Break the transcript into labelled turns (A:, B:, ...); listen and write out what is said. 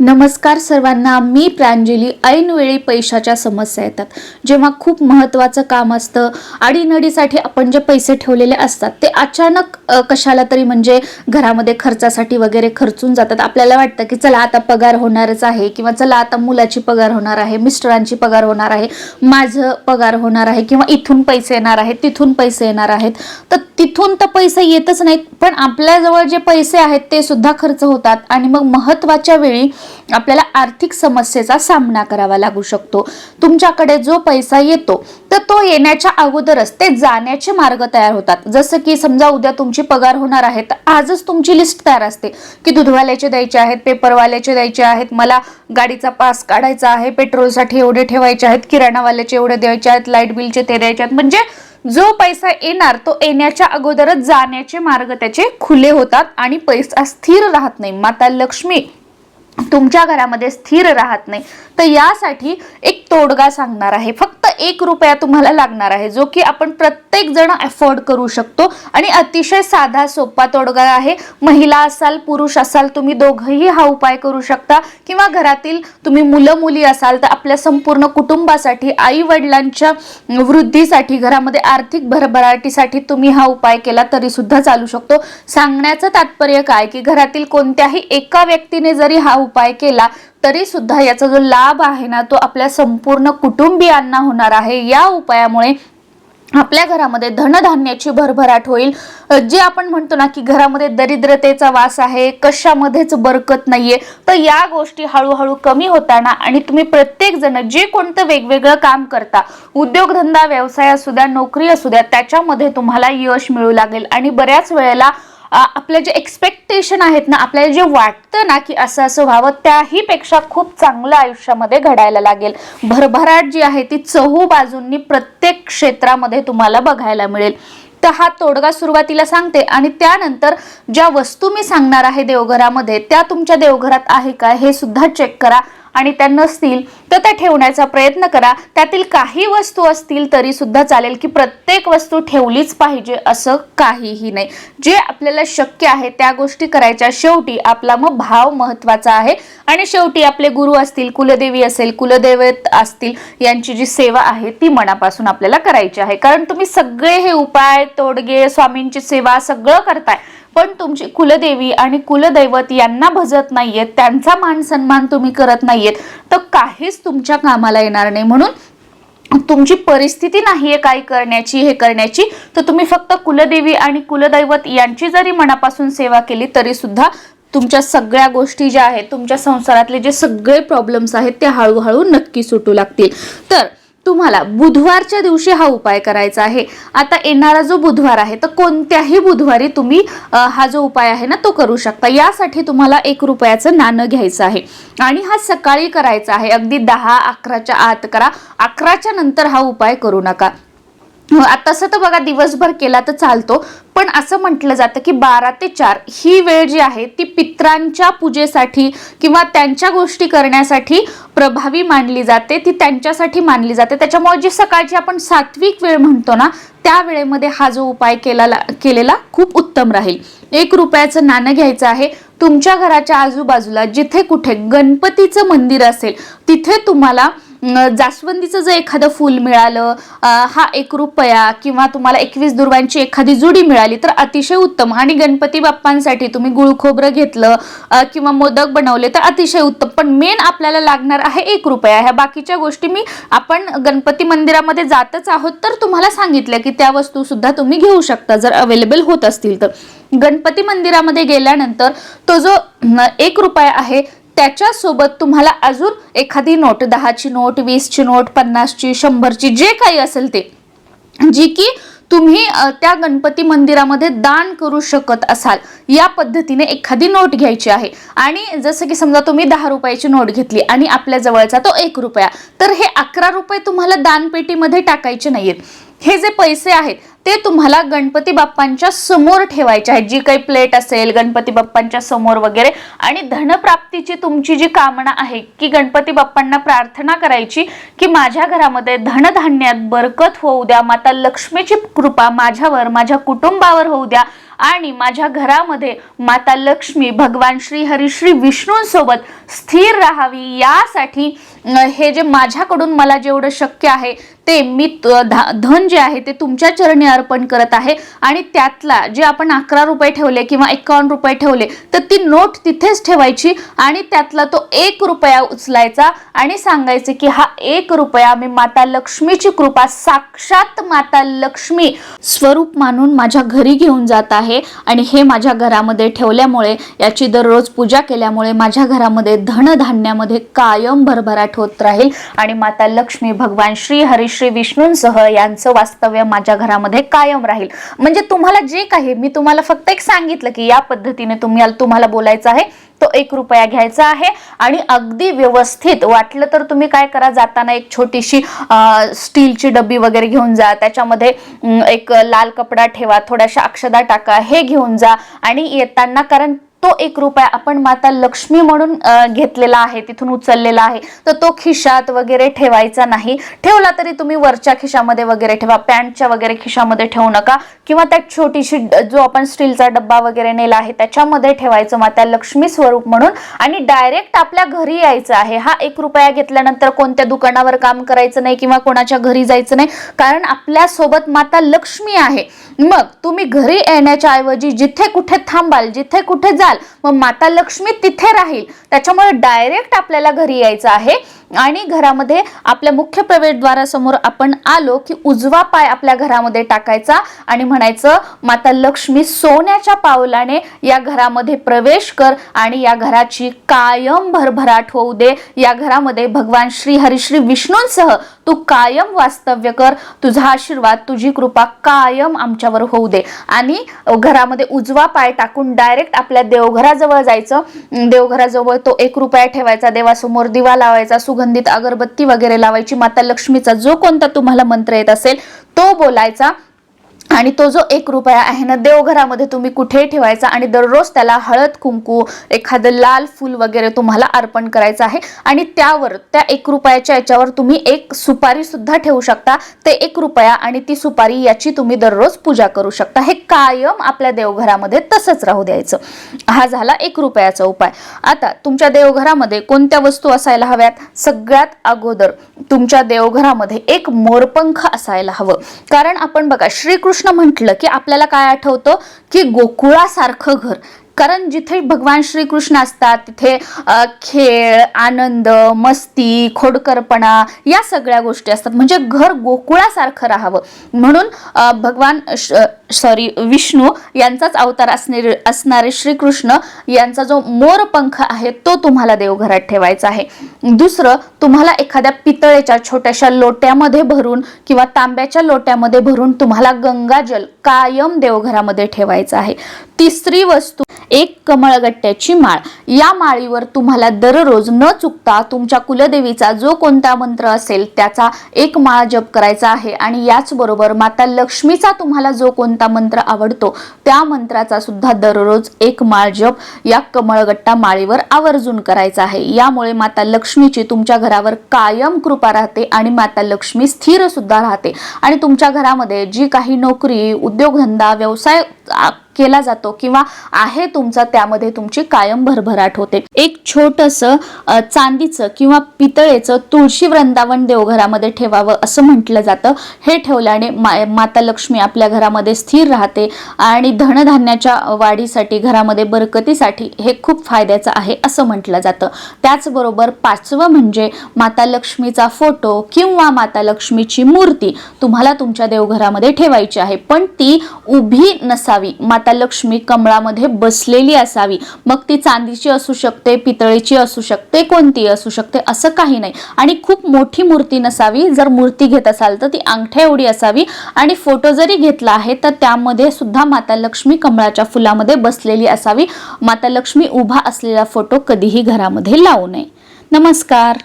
A: नमस्कार सर्वांना मी प्रांजली. ऐनवेळी पैशाच्या समस्या येतात. जेव्हा खूप महत्त्वाचं काम असतं अडीनडीसाठी आपण जे पैसे ठेवलेले असतात ते अचानक कशाला तरी म्हणजे घरामध्ये खर्चासाठी वगैरे खर्चून जातात. आपल्याला वाटतं की चला आता पगार होणारच आहे किंवा चला आता मुलाची पगार होणार आहे मिस्टरांची पगार होणार आहे माझं पगार होणार आहे किंवा इथून पैसे येणार आहेत तिथून पैसे येणार आहेत. तर तिथून तर पैसे येतच नाहीत पण आपल्याजवळ जे पैसे आहेत ते सुद्धा खर्च होतात आणि मग महत्त्वाच्या वेळी आपल्याला आर्थिक समस्येचा सामना करावा लागू शकतो. तुमच्याकडे जो पैसा येतो तर तो येण्याच्या अगोदरच ते जाण्याचे मार्ग तयार होतात. जसं की समजा उद्या तुमची पगार होणार आहे तर आजच तुमची लिस्ट तयार असते की दूधवाल्याचे द्यायचे आहेत पेपरवाल्याचे द्यायचे आहेत मला गाडीचा पास काढायचा आहे पेट्रोलसाठी एवढे ठेवायचे आहेत किराणावाल्याचे एवढे द्यायचे आहेत लाइट बिलचे ते द्यायचे आहेत. म्हणजे जो पैसा येणार तो येण्याच्या अगोदरच जाण्याचे मार्ग त्याचे खुले होतात आणि पैसा स्थिर राहत नाही. माता लक्ष्मी तुमच्या घरामध्ये स्थिर राहत नाही. तर यासाठी एक तोडगा सांगणार आहे. फक्त एक रुपया तुम्हाला लागणार आहे जो की आपण प्रत्येक जण अफोर्ड करू शकतो. आणि अतिशय साधा सोपा तोडगा आहे. महिला असाल पुरुष असाल तुम्ही दोघंही हा उपाय करू शकता. किंवा घरातील तुम्ही मुलं मुली असाल तर आपल्या संपूर्ण कुटुंबासाठी आई वडिलांच्या वृद्धीसाठी घरामध्ये आर्थिक भरभराटीसाठी तुम्ही हा उपाय केला तरी सुद्धा चालू शकतो. सांगण्याचं तात्पर्य काय? की घरातील कोणत्याही एका व्यक्तीने जरी हा उपाय केला तरी सुद्धा याचा जो लाभ आहे ना तो आपल्या संपूर्ण कुटुंबियांना होणार आहे. या उपायामुळे आपल्या घरामध्ये धनधान्याची भरभराट होईल. जे आपण म्हणतो ना की घरामध्ये दरिद्रतेचा वास आहे कशामध्येच बरकत नाहीये तर या गोष्टी हळूहळू कमी होताना आणि तुम्ही प्रत्येक जण जे कोणतं वेगवेगळं काम करता उद्योगधंदा व्यवसाय असू द्या नोकरी असू द्या त्याच्यामध्ये तुम्हाला यश मिळू लागेल. आणि बऱ्याच वेळेला आपले जे एक्सपेक्टेशन आहेत ना आपल्याला जे वाटतं ना की असं असं व्हावं त्याही पेक्षा खूप चांगलं आयुष्यामध्ये घडायला लागेल. भरभराट जी आहे ती चहू बाजूंनी प्रत्येक क्षेत्रामध्ये तुम्हाला बघायला मिळेल. तर हा तोडगा सुरुवातीला सांगते आणि त्यानंतर ज्या वस्तू मी सांगणार आहे देवघरामध्ये त्या तुमच्या देवघरात आहे का हे सुद्धा चेक करा. आणि त्या नसतील तर त्या ठेवण्याचा प्रयत्न करा. त्यातील काही वस्तू असतील तरी सुद्धा चालेल की प्रत्येक वस्तू ठेवलीच पाहिजे असं काहीही नाही. जे आपल्याला शक्य आहे त्या गोष्टी करायच्या शेवटी आपला मग भाव महत्त्वाचा आहे. आणि शेवटी आपले गुरु असतील कुलदेवी असेल कुलदैवत असतील यांची जी सेवा आहे ती मनापासून आपल्याला करायची आहे. कारण तुम्ही सगळे हे उपाय तोडगे स्वामींची सेवा सगळं करताय. पण तुमची कुलदेवी आणि कुलदैवत यांना भजत नाहीयेत त्यांचा मान सन्मान तुम्ही करत नाहीयेत तर काहीच तुमच्या कामाला येणार नाही. म्हणून तुमची परिस्थिती नाही आहे काय करण्याची हे करण्याची तर तुम्ही फक्त कुलदेवी आणि कुलदैवत यांची जरी मनापासून सेवा केली तरी सुद्धा तुमच्या सगळ्या गोष्टी ज्या आहेत तुमच्या संसारातले जे सगळे प्रॉब्लेम्स आहेत ते हळूहळू नक्की सुटू लागतील. तर तुम्हाला बुधवारच्या दिवशी हा उपाय करायचा आहे. आता येणारा जो बुधवार आहे तर कोणत्याही बुधवारी तुम्ही हा जो उपाय आहे ना तो करू शकता. यासाठी तुम्हाला एक रुपयाचं नाणं घ्यायचं आहे. आणि हा सकाळी करायचा आहे. अगदी दहा अकराच्या आत करा. अकराच्या नंतर हा उपाय करू नका. तसं तर बघा दिवसभर केला तर चालतो. पण असं म्हटलं जातं की बारा ते चार ही वेळ जी आहे ती पित्रांच्या पूजेसाठी किंवा त्यांच्या गोष्टी करण्यासाठी प्रभावी मानली जाते. ती त्यांच्यासाठी मानली जाते. त्याच्यामुळे जी सकाळची आपण सात्विक वेळ म्हणतो ना त्या वेळेमध्ये हा जो उपाय केला केलेला खूप उत्तम राहील. एक रुपयाचं नाणं घ्यायचं आहे. तुमच्या घराच्या आजूबाजूला जिथे कुठे गणपतीचं मंदिर असेल तिथे तुम्हाला जास्वंदीचं जर एखादं फूल मिळालं हा एक रुपया किंवा तुम्हाला एकवीस दुर्वांची एखादी जुडी मिळाली तर अतिशय उत्तम. आणि गणपती बाप्पांसाठी तुम्ही गुळ खोबरं घेतलं किंवा मोदक बनवले तर अतिशय उत्तम. पण मेन आपल्याला लागणार आहे एक रुपया. ह्या बाकीच्या गोष्टी मी आपण गणपती मंदिरामध्ये जातच आहोत तर तुम्हाला सांगितलं की त्या वस्तू सुद्धा तुम्ही घेऊ शकता जर अवेलेबल होत असतील तर. गणपती मंदिरामध्ये गेल्यानंतर तो जो एक रुपया आहे त्याच्यासोबत तुम्हाला अजून एखादी नोट दहाची नोट वीसची नोट पन्नासची शंभरची जे काही असेल ते जी की तुम्ही त्या गणपती मंदिरामध्ये दान करू शकत असाल या पद्धतीने एखादी नोट घ्यायची आहे. आणि जसं की समजा तुम्ही दहा रुपयाची नोट घेतली आणि आपल्या जवळचा तो एक रुपया तर हे अकरा रुपये तुम्हाला दानपेटीमध्ये टाकायचे नाहीयेत. हे जे पैसे आहेत ते तुम्हाला गणपती बाप्पांच्या समोर ठेवायचे आहेत. जी काही प्लेट असेल गणपती बाप्पांच्या समोर वगैरे. आणि धनप्राप्तीची तुमची जी कामना आहे की गणपती बाप्पांना प्रार्थना करायची की माझ्या घरामध्ये धनधान्यात बरकत होऊ द्या. माता लक्ष्मीची कृपा माझ्यावर माझ्या कुटुंबावर होऊ द्या. आणि माझ्या घरामध्ये माता लक्ष्मी भगवान श्री हरी श्री विष्णूंसोबत स्थिर राहावी यासाठी हे जे माझ्याकडून मला जेवढं शक्य आहे ते मी धन जे आहे ते तुमच्या चरणी अर्पण करत आहे. आणि त्यातला जे आपण अकरा रुपये ठेवले किंवा एकावन्न रुपये ठेवले तर ती नोट तिथेच ठेवायची आणि त्यातला तो एक रुपया उचलायचा आणि सांगायचे की हा एक रुपया मी माता लक्ष्मीची कृपा साक्षात माता लक्ष्मी स्वरूप मानून माझ्या घरी घेऊन जात आहे. आणि हे माझ्या घरामध्ये ठेवल्यामुळे याची दररोज पूजा केल्यामुळे माझ्या घरामध्ये धनधान्यामध्ये कायम भरभराट होत राहील. आणि माता लक्ष्मी भगवान श्री हरिश्री विष्णूंसह यांचं वास्तव्य माझ्या घरामध्ये कायम राहील. म्हणजे तुम्हाला जे काही मी तुम्हाला फक्त एक सांगितलं की या पद्धतीने तुम्ही तुम्हाला बोलायचं आहे. तो एक रुपया घ्यायचा आहे. आणि अगदी व्यवस्थित वाटलं तर तुम्ही काय करा जाताना एक छोटीशी स्टीलची डब्बी वगैरे घेऊन जा. त्याच्यामध्ये एक लाल कपडा ठेवा थोड्याशा अक्षदा टाका हे घेऊन जा. आणि येताना कारण तो एक रुपया आपण माता लक्ष्मी म्हणून घेतलेला आहे तिथून उचललेला आहे. तर तो खिशात वगैरे ठेवायचा नाही. ठेवला तरी तुम्ही वरच्या खिशामध्ये वगैरे ठेवा. पॅन्टच्या वगैरे खिशामध्ये ठेवू नका. किंवा त्या छोटीशी जो आपण स्टीलचा डब्बा वगैरे नेला आहे त्याच्यामध्ये ठेवायचं माता लक्ष्मी स्वरूप म्हणून. आणि डायरेक्ट आपल्या घरी यायचं आहे. हा एक रुपया घेतल्यानंतर कोणत्या दुकानावर काम करायचं नाही किंवा कोणाच्या घरी जायचं नाही. कारण आपल्यासोबत माता लक्ष्मी आहे. मग तुम्ही घरी येण्याच्या ऐवजी जिथे कुठे थांबाल जिथे कुठे जाल मग माता लक्ष्मी तिथे राहील. त्याच्यामुळे डायरेक्ट आपल्याला घरी यायचं आहे. आणि घरामध्ये आपल्या मुख्य प्रवेशद्वारासमोर आपण आलो की उजवा पाय आपल्या घरामध्ये टाकायचा आणि म्हणायचं माता लक्ष्मी सोन्याच्या पावलाने या घरामध्ये प्रवेश कर आणि या घराची कायम भरभराट होऊ दे. या घरामध्ये भगवान श्री हरी श्री विष्णूंसह तू कायम वास्तव्य कर. तुझा आशीर्वाद तुझी कृपा कायम आमच्यावर होऊ दे. आणि घरामध्ये उजवा पाय टाकून डायरेक्ट आपल्या देवघराजवळ जायचं. देवघराजवळ तो एक रुपया ठेवायचा देवासमोर दिवा लावायचा सुगंधित अगरबत्ती वगैरे लावायची. माता लक्ष्मीचा जो कोणता तुम्हाला मंत्र येत असेल तो बोलायचा. आणि तो जो एक रुपया आहे ना देवघरामध्ये तुम्ही कुठेही ठेवायचा आणि दररोज त्याला हळद कुंकू एखादं लाल फूल वगैरे तुम्हाला अर्पण करायचं आहे. आणि त्यावर त्या एक रुपयाच्या याच्यावर तुम्ही एक सुपारी सुद्धा ठेवू शकता. ते एक रुपया आणि ती सुपारी याची तुम्ही दररोज पूजा करू शकता. हे कायम आपल्या देवघरामध्ये तसंच राहू द्यायचं. हा झाला एक रुपयाचा उपाय. आता तुमच्या देवघरामध्ये कोणत्या वस्तू असायला हव्यात? सगळ्यात अगोदर तुमच्या देवघरामध्ये एक मोरपंख असायला हवं. कारण आपण बघा श्रीकृष्ण म्हटलं की आपल्याला काय आठवतं? की गोकुळासारखं घर. कारण जिथे भगवान श्रीकृष्ण असतात तिथे खेळ आनंद मस्ती खोडकरपणा या सगळ्या गोष्टी असतात. म्हणजे घर गोकुळासारखं राहावं. म्हणून भगवान सॉरी विष्णू यांचाच अवतार असणारे असणारे श्रीकृष्ण यांचा जो मोरपंख आहे तो तुम्हाला देवघरात ठेवायचा आहे. दुसरं तुम्हाला एखाद्या पितळेच्या छोट्याशा लोट्यामध्ये भरून किंवा तांब्याच्या लोट्यामध्ये भरून तुम्हाला गंगाजल कायम देवघरामध्ये ठेवायचं आहे. तिसरी वस्तू एक कमळगट्ट्याची माळ. या माळीवर तुम्हाला दररोज न चुकता तुमच्या कुलदेवीचा जो कोणता मंत्र असेल त्याचा एक माळ जप करायचा आहे. आणि याचबरोबर माता लक्ष्मीचा तुम्हाला जो कोणता मंत्र आवडतो त्या मंत्राचा सुद्धा दररोज एक माळ जप या कमळगट्टा माळीवर आवर्जून करायचा आहे. यामुळे माता लक्ष्मीची तुमच्या घरावर कायम कृपा राहते आणि माता लक्ष्मी स्थिर सुद्धा राहते. आणि तुमच्या घरामध्ये जी काही नोकरी उद्योगधंदा व्यवसाय केला जातो किंवा आहे तुमचा त्यामध्ये तुमची कायम भरभराट होते. एक छोटस चांदीचं किंवा पितळेचं तुळशी वृंदावन देवघरामध्ये ठेवावं असं म्हटलं जातं. हे ठेवल्याने मा माता लक्ष्मी आपल्या घरामध्ये स्थिर राहते आणि धनधान्याच्या वाढीसाठी घरामध्ये बरकतीसाठी हे खूप फायद्याचं आहे असं म्हटलं जातं. त्याचबरोबर पाचवं म्हणजे माता लक्ष्मीचा फोटो किंवा माता लक्ष्मीची मूर्ती तुम्हाला तुमच्या देवघरामध्ये ठेवायची आहे. पण ती उभी नसा असावी. माता लक्ष्मी कमळामध्ये बसलेली असावी. मग ती चांदीची असू शकते पितळेची असू शकते कोणती असू शकते असं काही नाही. आणि खूप मोठी मूर्ती नसावी. जर मूर्ती घेत असाल तर ती अंगठ्या एवढी असावी. आणि फोटो जरी घेतला आहे तर त्यामध्ये सुद्धा माता लक्ष्मी कमळाच्या फुलामध्ये बसलेली असावी. माता लक्ष्मी उभा असलेला फोटो कधीही घरामध्ये लावू नये. नमस्कार.